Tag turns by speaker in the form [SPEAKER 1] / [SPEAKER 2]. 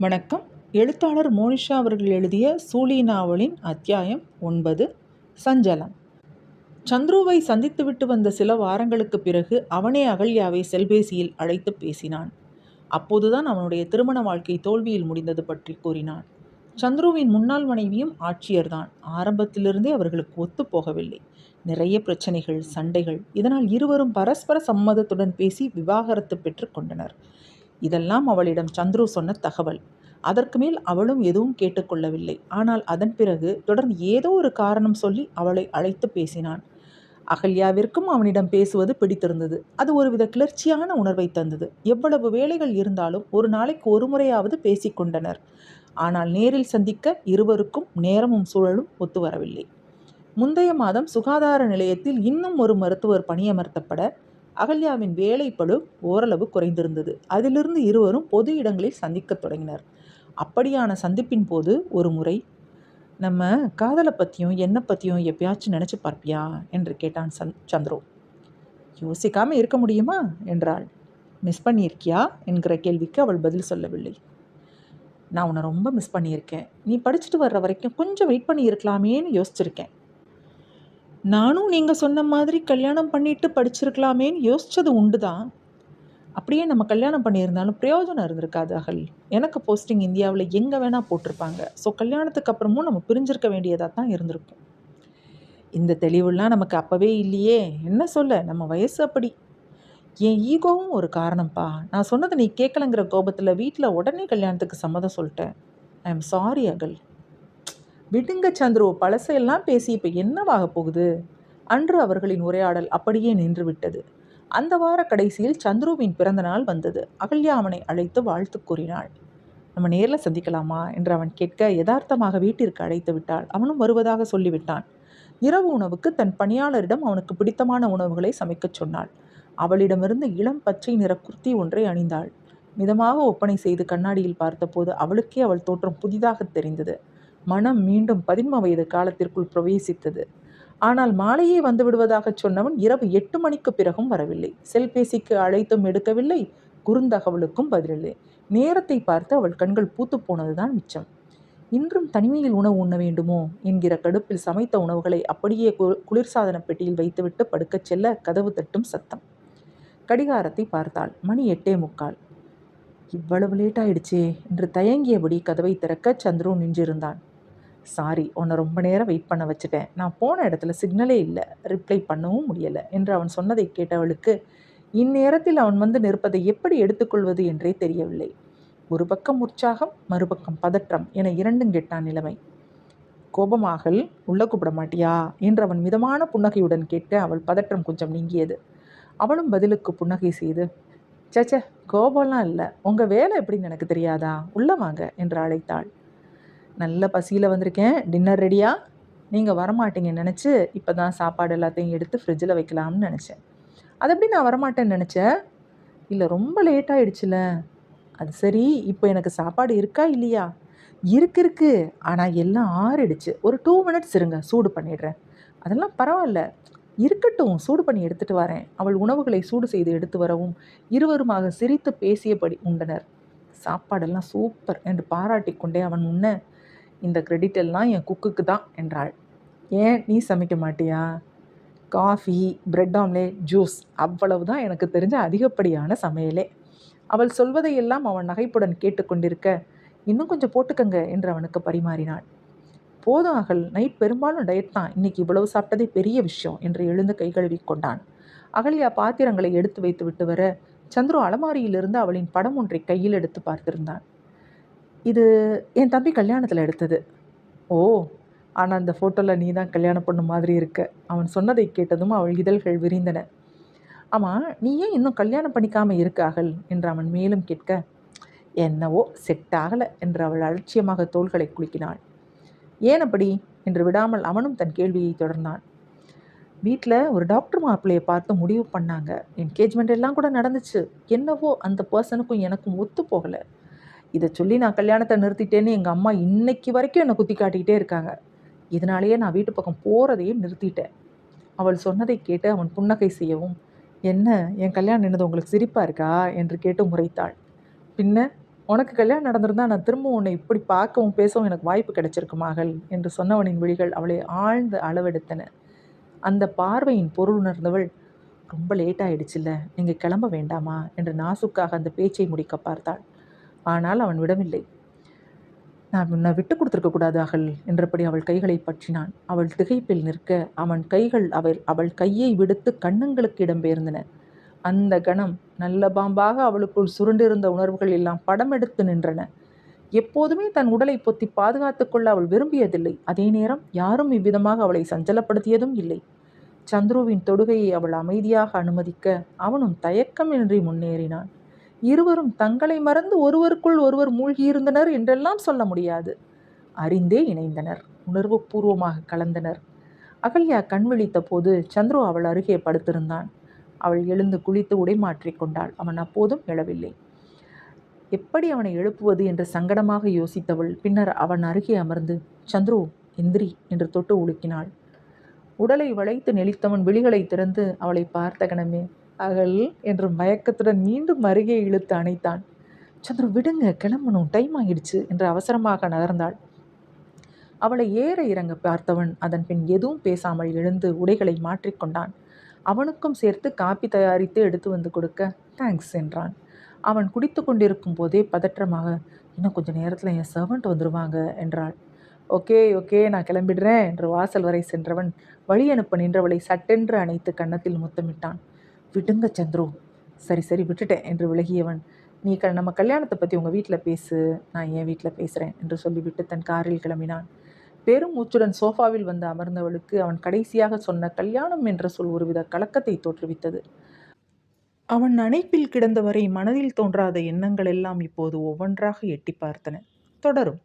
[SPEAKER 1] வணக்கம். எழுத்தாளர் மோனிஷா அவர்கள் எழுதிய சூலி நாவலின் அத்தியாயம் ஒன்பது சஞ்சலம். சந்துருவை சந்தித்துவிட்டு வந்த சில வாரங்களுக்குப் பிறகு அவனே அகல்யாவை செல்பேசியில் அழைத்து பேசினான். அப்போதுதான் அவனுடைய திருமண வாழ்க்கை தோல்வியில் முடிந்தது பற்றி கூறினான். சந்துருவின் முன்னாள் மனைவியும் ஆட்சியர்தான். ஆரம்பத்திலிருந்தே அவர்களுக்கு ஒத்து போகவில்லை. நிறைய பிரச்சனைகள் சண்டைகள் இதனால் இருவரும் பரஸ்பர சம்மதத்துடன் பேசி விவாகரத்து பெற்று கொண்டனர். இதெல்லாம் அவளிடம் சந்துரு சொன்ன தகவல். அதற்கு மேல் அவளும் எதுவும் கேட்டுக்கொள்ளவில்லை. ஆனால் அதன் பிறகு தொடர்ந்து ஏதோ ஒரு காரணம் சொல்லி அவளை அழைத்து பேசினான். அகல்யாவிற்கும் அவனிடம் பேசுவது பிடித்திருந்தது. அது ஒருவித கிளர்ச்சியான உணர்வை தந்தது. எவ்வளவு வேலைகள் இருந்தாலும் ஒரு நாளைக்கு ஒரு முறையாவது பேசிக்கொண்டனர் ஆனால் நேரில் சந்திக்க இருவருக்கும் நேரமும் சூழலும் ஒத்து வரவில்லை முந்தைய மாதம் சுகாதார நிலையத்தில் இன்னும் ஒரு மருத்துவர் பணியமர்த்தப்பட அகல்யாவின் வேலைப்பழு ஓரளவு குறைந்திருந்தது. அதிலிருந்து இருவரும் பொது இடங்களில் சந்திக்கத் தொடங்கினர். அப்படியான சந்திப்பின் போது ஒரு முறை நம்ம காதலை பற்றியும் என்னை பற்றியும் எப்பயாச்சும் நினச்சி பார்ப்பியா? என்று கேட்டான் சந் சந்துரு. யோசிக்காமல் இருக்க முடியுமா? என்றாள். மிஸ் பண்ணியிருக்கியா? என்கிற கேள்விக்கு அவள் பதில் சொல்லவில்லை. நான் உன்னை ரொம்ப மிஸ் பண்ணியிருக்கேன். நீ படிச்சுட்டு வர்ற வரைக்கும் கொஞ்சம் வெயிட் பண்ணியிருக்கலாமேன்னு யோசிச்சிருக்கேன். நானும் நீங்கள் சொன்ன மாதிரி கல்யாணம் பண்ணிட்டு படிச்சிருக்கலாமேன்னு யோசித்தது உண்டு தான் அப்படியே நம்ம கல்யாணம் பண்ணியிருந்தாலும் பிரயோஜனம் இருந்திருக்காது அகல். எனக்கு போஸ்டிங் இந்தியாவில் எங்கே வேணால் போட்டிருப்பாங்க. ஸோ கல்யாணத்துக்கு அப்புறமும் நம்ம பிரிஞ்சிருக்க வேண்டியதாக தான் இருந்திருக்கும். இந்த தெளிவுலாம் நமக்கு அப்போவே இல்லையே. என்ன சொல்ல? நம்ம வயசு அப்படி. என் ஈகோவும் ஒரு காரணம்ப்பா நான் சொன்னதை நீ கேட்கலங்கிற கோபத்தில் வீட்டில் உடனே கல்யாணத்துக்கு சம்மதம் சொல்லிட்டேன். ஐ எம் சாரி அகல். விடுங்க சந்துரு பழசையெல்லாம் பேசி இப்போ என்னவாக போகுது? அன்று அவர்களின் உரையாடல் அப்படியே நின்றுவிட்டது. அந்த வார கடைசியில் சந்துருவின் பிறந்த நாள் வந்தது. அகல்யா அவனை அழைத்து வாழ்த்து கூறினாள். நம்ம நேரில் சந்திக்கலாமா? என்று அவன் கேட்க யதார்த்தமாக வீட்டிற்கு அழைத்து விட்டாள். அவனும் வருவதாக சொல்லிவிட்டான். இரவு உணவுக்கு தன் பணியாளரிடம் அவனுக்கு பிடித்தமான உணவுகளை சமைக்கச் சொன்னாள். அவளிடமிருந்து இளம் பச்சை நிற குர்த்தி ஒன்றை அணிந்தாள். மிதமாக ஒப்பனை செய்து கண்ணாடியில் பார்த்தபோது அவளுக்கே அவள் தோற்றம் புதிதாக தெரிந்தது. மனம் மீண்டும் பதின்ம வயது காலத்திற்குள் பிரவேசித்தது. ஆனால் மாலையே வந்து விடுவதாகச் சொன்னவன் இரவு எட்டு மணிக்கு பிறகும் வரவில்லை. செல்பேசிக்கு அழைத்தும் எடுக்கவில்லை. குறுந்தகவலுக்கும் பதிலில்லை. நேரத்தை பார்த்து அவள் கண்கள் பூத்து போனதுதான் மிச்சம். இன்றும் தனிமையில் உணவு உண்ண வேண்டுமோ? என்கிற கடுப்பில் சமைத்த உணவுகளை அப்படியே குளிர்சாதன பெட்டியில் வைத்துவிட்டு படுக்கச் செல்ல கதவு தட்டும் சத்தம். கடிகாரத்தை பார்த்தாள். மணி எட்டே முக்கால். இவ்வளவு லேட் ஆயிடுச்சே என்று தயங்கியபடி கதவை திறக்க சந்துரு நின்றிருந்தான். சாரி உன்னை ரொம்ப நேரம் வெயிட் பண்ண வச்சுட்டேன். நான் போன இடத்துல சிக்னலே இல்லை. ரிப்ளை பண்ணவும் முடியலை. என்று அவன் சொன்னதை கேட்டவளுக்கு இந்நேரத்தில் அவன் வந்து நிற்பதை எப்படி எடுத்துக்கொள்வது என்றே தெரியவில்லை. ஒரு பக்கம் உற்சாகம் மறுபக்கம் பதற்றம் என இரண்டும் கெட்டான் நிலைமை. கோபமாகல்? உள்ள கூப்பிட மாட்டியா? என்று அவன் மிதமான புன்னகையுடன் கேட்டு அவள் பதற்றம் கொஞ்சம் நீங்கியது. அவளும் பதிலுக்கு புன்னகை செய்து சச்ச கோபம்லாம் இல்லை. உங்கள் வேலை எப்படின்னு எனக்கு தெரியாதா? உள்ள வாங்க என்று அழைத்தாள். நல்ல பசியில் வந்திருக்கேன். டின்னர் ரெடியா நீங்கள் வரமாட்டீங்கன்னு நினச்சி இப்போ தான் சாப்பாடு எல்லாத்தையும் எடுத்து ஃப்ரிட்ஜில் வைக்கலாம்னு நினச்சேன். அது எப்படி நான் வரமாட்டேன்னு நினச்சேன்? இல்லை ரொம்ப லேட் ஆகிடுச்சுல அது சரி இப்போ எனக்கு சாப்பாடு இருக்கா இல்லையா? இருக்கு இருக்கு. ஆனால் எல்லாம் ஆறிடுச்சு. ஒரு டூ மினிட்ஸ் இருங்க சூடு பண்ணிடுறேன். அதெல்லாம் பரவாயில்ல. இருக்கட்டும் சூடு பண்ணி எடுத்துட்டு வரேன். அவள் உணவுகளை சூடு செய்து எடுத்து வரவும் இருவருமாக சிரித்து பேசியபடி உண்டனர். சாப்பாடெல்லாம் சூப்பர் என்று பாராட்டி கொண்டே அவன் முன்ன இந்த கிரெடிட் எல்லாம் என் குக்குக்கு தான் என்றாள். ஏன் நீ சமைக்க மாட்டியா? காஃபி பிரெட் ஆம்லேட் ஜூஸ் அவ்வளவு தான் எனக்கு தெரிஞ்ச அதிகப்படியான சமையலே. அவள் சொல்வதையெல்லாம் அவன் நகைப்புடன் கேட்டுக்கொண்டிருக்க இன்னும் கொஞ்சம் போட்டுக்கங்க என்று அவனுக்கு பரிமாறினாள். போதும் அகல் நைட் பெரும்பாலும் டயட் தான். இன்னைக்கு இவ்வளவு சாப்பிட்டதே பெரிய விஷயம் என்று எழுந்து கை கழுவி கொண்டான். அகல்யா பாத்திரங்களை எடுத்து வைத்து விட்டு வர சந்துரு அலமாரியிலிருந்து அவளின் படம் ஒன்றை கையில் எடுத்து பார்த்திருந்தான். இது என் தம்பி கல்யாணத்தில் எடுத்தது. ஓ ஆனால் அந்த ஃபோட்டோவில் நீ தான் கல்யாணம் பண்ண மாதிரி இருக்க. அவன் சொன்னதை கேட்டதும் அவள் இதழ்கள் விரிந்தன. ஆமாம் நீ ஏன் இன்னும் கல்யாணம் பண்ணிக்காமல் இருக்க அகல் என்று அவன் மேலும் கேட்க என்னவோ செட் ஆகலை என்று அவள் அலட்சியமாக தோள்களை குலுக்கினாள். ஏன் அப்படி? என்று விடாமல் அவனும் தன் கேள்வியை தொடர்ந்தான். வீட்டில் ஒரு டாக்டர் மாப்பிள்ளையை பார்த்து முடிவு பண்ணாங்க. என்கேஜ்மெண்ட் எல்லாம் கூட நடந்துச்சு. என்னவோ அந்த பர்சனுக்கும் எனக்கும் ஒத்து போகலை. இதை சொல்லி நான் கல்யாணத்தை நிறுத்திட்டேன்னு எங்கள் அம்மா இன்னைக்கு வரைக்கும் என்னை குத்தி காட்டிக்கிட்டே இருக்காங்க. இதனாலேயே நான் வீட்டு பக்கம் போகிறதையே நிறுத்திட்டேன். அவள் சொன்னதை கேட்டு அவன் புன்னகை செய்யவும் என்ன என் கல்யாணம் நின்னது உங்களுக்கு சிரிப்பாக இருக்கா? என்று கேட்டு முறைத்தாள். பின்ன உனக்கு கல்யாணம் நடந்திருந்தா நான் திரும்ப உன்னை இப்படி பார்க்கவும் பேசவும் எனக்கு வாய்ப்பு கிடைச்சிருக்கு மகள் என்று சொன்னவனின் விழிகள் அவளை ஆழ்ந்து அளவெடுத்தன. அந்த பார்வையின் பொருள் உணர்ந்தவள் ரொம்ப லேட் ஆயிடுச்சுல்ல நீங்கள் கிளம்ப வேண்டாமா? என்று நாசுக்காக அந்த பேச்சை முடிக்க பார்த்தாள். ஆனால் அவன் விடவில்லை. நான் உன்னை விட்டு கொடுத்துருக்க கூடாது அகல் என்றபடி அவள் கைகளை பற்றினான். அவள் திகைப்பில் நிற்க அவன் கைகள் அவள் அவள் கையை விடுத்து கண்ணங்களுக்கு இடம்பெயர்ந்தன. அந்த கணம் நல்ல பாம்பாக அவளுக்குள் சுருண்டிருந்த உணர்வுகள் எல்லாம் படம் எடுத்து நின்றன. எப்போதுமே தன் உடலை பொத்தி பாதுகாத்து கொள்ள அவள் விரும்பியதில்லை. அதே நேரம் யாரும் இவ்விதமாக அவளை சஞ்சலப்படுத்தியதும் இல்லை. சந்துருவின் தொடுகையை அவள் அமைதியாக அனுமதிக்க அவனும் தயக்கமின்றி முன்னேறினான். இருவரும் தங்களை மறந்து ஒருவருக்குள் ஒருவர் மூழ்கியிருந்தனர் என்றெல்லாம் சொல்ல முடியாது. அறிந்தே இணைந்தனர். உணர்வு பூர்வமாக கலந்தனர். அகல்யா கண் விழித்த போது சந்துரு அவள் அருகே படுத்திருந்தான். அவள் எழுந்து குளித்து உடை மாற்றிக்கொண்டாள் அவன் அப்போதும் எழவில்லை. எப்படி அவனை எழுப்புவது என்று சங்கடமாக யோசித்தவள். பின்னர் அவன் அருகே அமர்ந்து சந்துரு எந்திரி என்று தொட்டு உலுக்கினாள். உடலை வளைத்து நெளித்தவன் விழிகளை திறந்து அவளை பார்த்த கணமே அகல் என்று மயக்கத்துடன் மீண்டும் அருகே இழுத்து அணைத்தான். சந்திர விடுங்க கிளம்பணும். டைம் ஆகிடுச்சு என்று அவசரமாக நகர்ந்தாள். அவளை ஏற இறங்க பார்த்தவன் அதன் பின் எதுவும் பேசாமல் எழுந்து உடைகளை மாற்றிக்கொண்டான் அவனுக்கும் சேர்த்து காப்பி தயாரித்து எடுத்து வந்து கொடுக்க தேங்க்ஸ் என்றான். அவன் குடித்து கொண்டிருக்கும் போதே பதற்றமாக இன்னும் கொஞ்சம் நேரத்தில் என் சர்வெண்ட் வந்துடுவாங்க என்றாள். ஓகே ஓகே நான் கிளம்பிடுறேன் என்று வாசல் வரை சென்றவன் வழி அனுப்ப நின்றவளை சட்டென்று அணைத்து கன்னத்தில் முத்தமிட்டான். விடுங்க சந்துரு. சரி சரி விட்டுட்டேன் என்று விலகியவன். நீ க நம்ம கல்யாணத்தை பற்றி உங்கள் வீட்டில் பேசு நான் என் வீட்டில் பேசுகிறேன் என்று சொல்லிவிட்டு தன் காரில் கிளம்பினான். பெரும் மூச்சுடன் சோஃபாவில் வந்து அமர்ந்தவளுக்கு அவன் கடைசியாக சொன்ன கல்யாணம் என்ற சொல் ஒருவித கலக்கத்தை தோற்றுவித்தது. அவன் அணைப்பில் கிடந்தவரை மனதில் தோன்றாத எண்ணங்கள் எல்லாம் இப்போது ஒவ்வொன்றாக எட்டி பார்த்தன. தொடரும்.